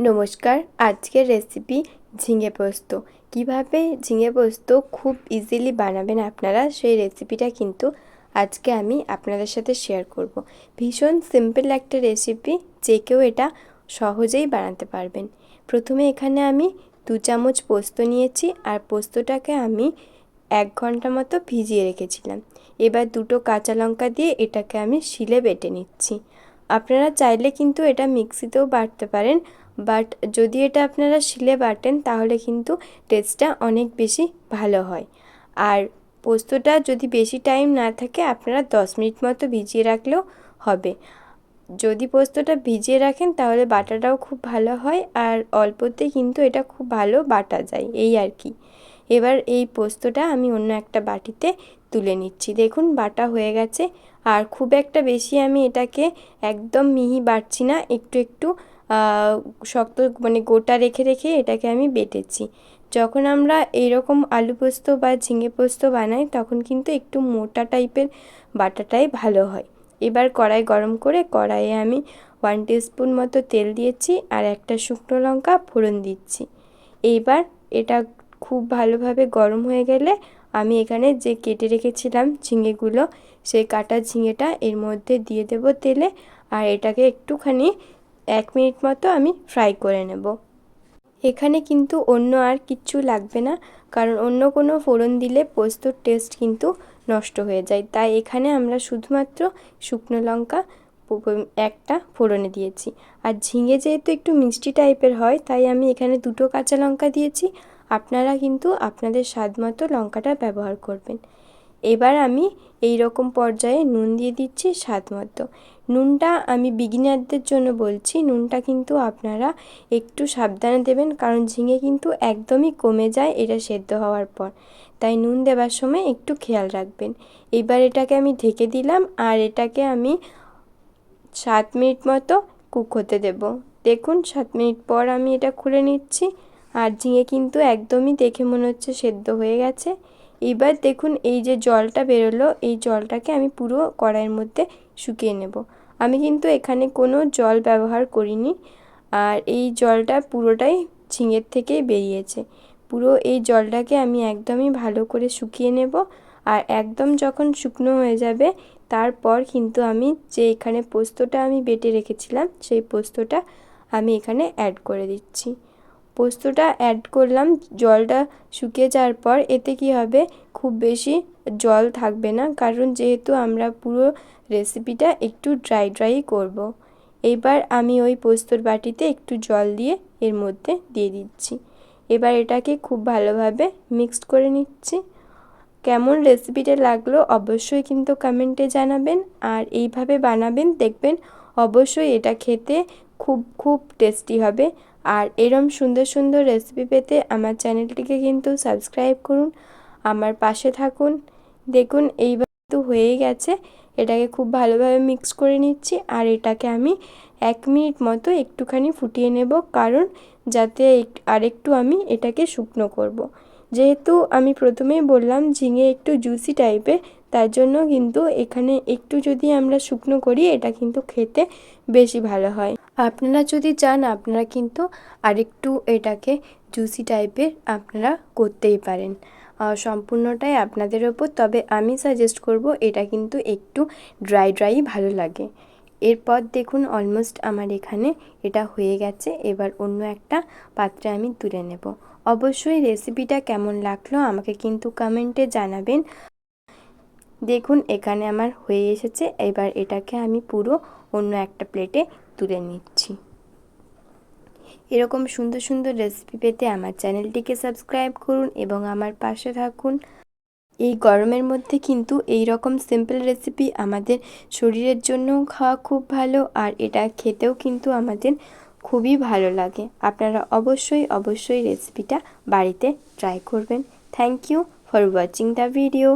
নমস্কার, আজকের রেসিপি ঝিঙে পোস্ত। কীভাবে ঝিঙে পোস্ত খুব ইজিলি বানাবেন আপনারা, সেই রেসিপিটা কিন্তু আজকে আমি আপনাদের সাথে শেয়ার করব। ভীষণ সিম্পল একটা রেসিপি যে কেউ এটা সহজেই বানাতে পারবেন। প্রথমে এখানে আমি দু চামচ পোস্ত নিয়েছি, আর পোস্তটাকে আমি এক ঘণ্টা মতো ভিজিয়ে রেখেছিলাম। এবার দুটো কাঁচা লঙ্কা দিয়ে এটাকে আমি শিলে বেটে নিচ্ছি। আপনারা চাইলে কিন্তু এটা মিক্সিতেও বাটতে পারেন বাট যদি এটা আপনারা শিলে বাটেন, তাহলে কিন্তু টেস্টটা অনেক বেশি ভালো হয়। আর পোস্তটা যদি বেশি টাইম না থাকে, আপনারা দশ মিনিট মতো ভিজিয়ে রাখলেও হবে। যদি পোস্তটা ভিজিয়ে রাখেন, তাহলে বাটাটাও খুব ভালো হয়, আর অল্পতে কিন্তু এটা খুব ভালো বাটা যায়, এই আর কি। এবার এই পোস্তটা আমি অন্য একটা বাটিতে তুলে নিচ্ছি। দেখুন, বাটা হয়ে গেছে। আর খুব একটা বেশি আমি এটাকে একদম মিহি বাটছি না, একটু একটু শক্ত মানে গোটা রেখে রেখে এটাকে আমি বেটেছি। যখন আমরা এইরকম আলু পোস্ত বা ঝিঙে পোস্ত বানাই, তখন কিন্তু একটু মোটা টাইপের বাটাটাই ভালো হয়। এবার কড়াই গরম করে কড়াইয়ে আমি ওয়ান স্পুন মতো তেল দিয়েছি আর একটা শুকনো লঙ্কা ফোড়ন দিচ্ছি। এইবার এটা খুব ভালোভাবে গরম হয়ে গেলে আমি এখানে যে কেটে রেখেছিলাম ঝিঙেগুলো, সেই কাটা ঝিঙেটা এর মধ্যে দিয়ে দেব তেলে। আর এটাকে একটুখানি এক মিনিট মতো আমি ফ্রাই করে নেব। এখানে কিন্তু অন্য আর কিচ্ছু লাগবে না, কারণ অন্য কোনো ফোড়ন দিলে পোস্তর টেস্ট কিন্তু নষ্ট হয়ে যায়। তাই এখানে আমরা শুধুমাত্র শুকনো লঙ্কা একটা ফোড়নে দিয়েছি। আর ঝিঙে যেহেতু একটু মিষ্টি টাইপের হয়, তাই আমি এখানে দুটো কাঁচা লঙ্কা দিয়েছি। আপনারা কিন্তু আপনাদের স্বাদ মতো লঙ্কাটা ব্যবহার করবেন। এবার আমি এই রকম পর্যায়ে নুন দিয়ে দিচ্ছি স্বাদ মতো। নুনটা আমি বিগিনারদের জন্য বলছি, নুনটা কিন্তু আপনারা একটু সাবধানে দেবেন কারণ ঝিঙে কিন্তু একদমই কমে যায় এটা সেদ্ধ হওয়ার পর। তাই নুন দেওয়ার সময় একটু খেয়াল রাখবেন। এবার এটাকে আমি ঢেকে দিলাম আর এটাকে আমি সাত মিনিট মতো কুক হতে দেব। দেখুন, সাত মিনিট পর আমি এটা খুলে নিচ্ছি। আর ঝিঙে কিন্তু একদমই দেখে মনে হচ্ছে সেদ্ধ হয়ে গেছে। এবার দেখুন এই যে জলটা বেরোলো, এই জলটাকে আমি পুরো কড়াইয়ের মধ্যে শুকিয়ে নেব। আমি কিন্তু এখানে কোনো জল ব্যবহার করিনি, আর এই জলটা পুরোটাই ঝিঙের থেকেই বেরিয়েছে। পুরো এই জলটাকে আমি একদমই ভালো করে শুকিয়ে নেব, আর একদম যখন শুকনো হয়ে যাবে, তারপর কিন্তু আমি যে এখানে পোস্তটা আমি বেটে রেখেছিলাম, সেই পোস্তটা আমি এখানে অ্যাড করে দিচ্ছি। পোস্তটা অ্যাড করলাম, জলটা শুকিয়ে যাওয়ার পর এতে কি হবে? খুব বেশি জল থাকবে না, কারণ যেহেতু আমরা পুরো রেসিপিটা একটু ড্রাই ড্রাই করব। এবার আমি ওই পোস্তর বাটিতে একটু জল দিয়ে এর মধ্যে দিয়ে দিচ্ছি। এবার এটাকে খুব ভালোভাবে মিক্সড করে নিচ্ছি। কেমন রেসিপিটা লাগল অবশ্যই কিন্তু কমেন্টে জানাবেন, আর এইভাবে বানাবেন দেখবেন অবশ্যই এটা খেতে খুব খুব টেস্টি হবে। আর এরম সুন্দর সুন্দর রেসিপি পেতে আমার চ্যানেলটিকে কিন্তু সাবস্ক্রাইব করুন, আমার পাশে থাকুন দেখুন, এইবার তো হয়েই গেছে এটাকে খুব ভালোভাবে মিক্স করে নিচ্ছি আর এটাকে আমি এক মিনিট মতো একটুখানি ফুটিয়ে নেব কারণ যাতে আরেকটু আমি এটাকে শুকনো করব। যেহেতু আমি প্রথমেই বললাম ঝিঙে একটু জুসি টাইপের তার জন্য কিন্তু এখানে একটু যদি আমরা শুকনো করি, এটা কিন্তু খেতে বেশি ভালো হয়। আপনারা যদি চান, আপনারা কিন্তু আরেকটু এটাকে জুসি টাইপের আপনারা করতেই পারেন। সম্পূর্ণটাই আপনাদের ওপর, তবে আমি সাজেস্ট করব এটা কিন্তু একটু ড্রাই ড্রাই ভালো লাগে। এরপর দেখুন অলমোস্ট আমার এখানে এটা হয়ে গেছে। এবার অন্য একটা পাত্রে আমি তুলে নেব। অবশ্যই রেসিপিটা কেমন লাগল আমাকে কিন্তু কমেন্টে জানাবেন। দেখুন, এখানে আমার হয়ে এসেছে। এবার এটাকে আমি পুরো অন্য একটা প্লেটে তুলে নিচ্ছি। এরকম সুন্দর সুন্দর রেসিপি পেতে আমার চ্যানেলটিকে সাবস্ক্রাইব করুন এবং আমার পাশে থাকুন। এই গরমের মধ্যে কিন্তু এই রকম সিম্পল রেসিপি আমাদের শরীরের জন্যও খাওয়া খুব ভালো আর এটা খেতেও কিন্তু আমাদের খুবই ভালো লাগে। আপনারা অবশ্যই অবশ্যই রেসিপিটা বাড়িতে ট্রাই করবেন। Thank you for watching the video